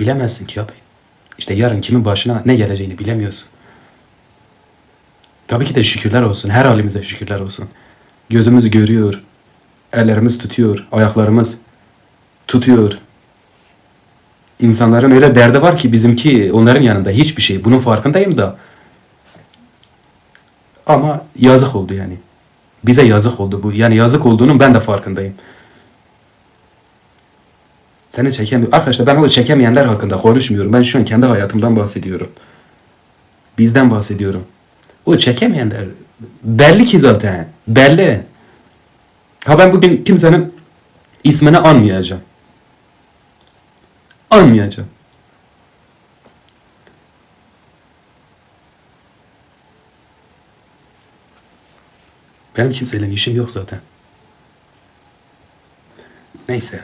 Bilemezsin ki abi. İşte yarın kimin başına ne geleceğini bilemiyorsun. Tabii ki de şükürler olsun. Her halimize şükürler olsun. Gözümüz görüyor. Ellerimiz tutuyor. Ayaklarımız tutuyor. İnsanların öyle derdi var ki bizimki onların yanında hiçbir şey. Bunun farkındayım da. Ama yazık oldu yani. Bize yazık oldu bu. Yani yazık olduğunun ben de farkındayım. Seni çekemiyor. Arkadaşlar ben o çekemeyenler hakkında konuşmuyorum. Ben şu an kendi hayatımdan bahsediyorum. Bizden bahsediyorum. O çekemeyenler belli ki zaten. Belli. Ha ben bugün kimsenin ismini anmayacağım. Anmayacağım. Benim kimseyle işim yok zaten. Neyse.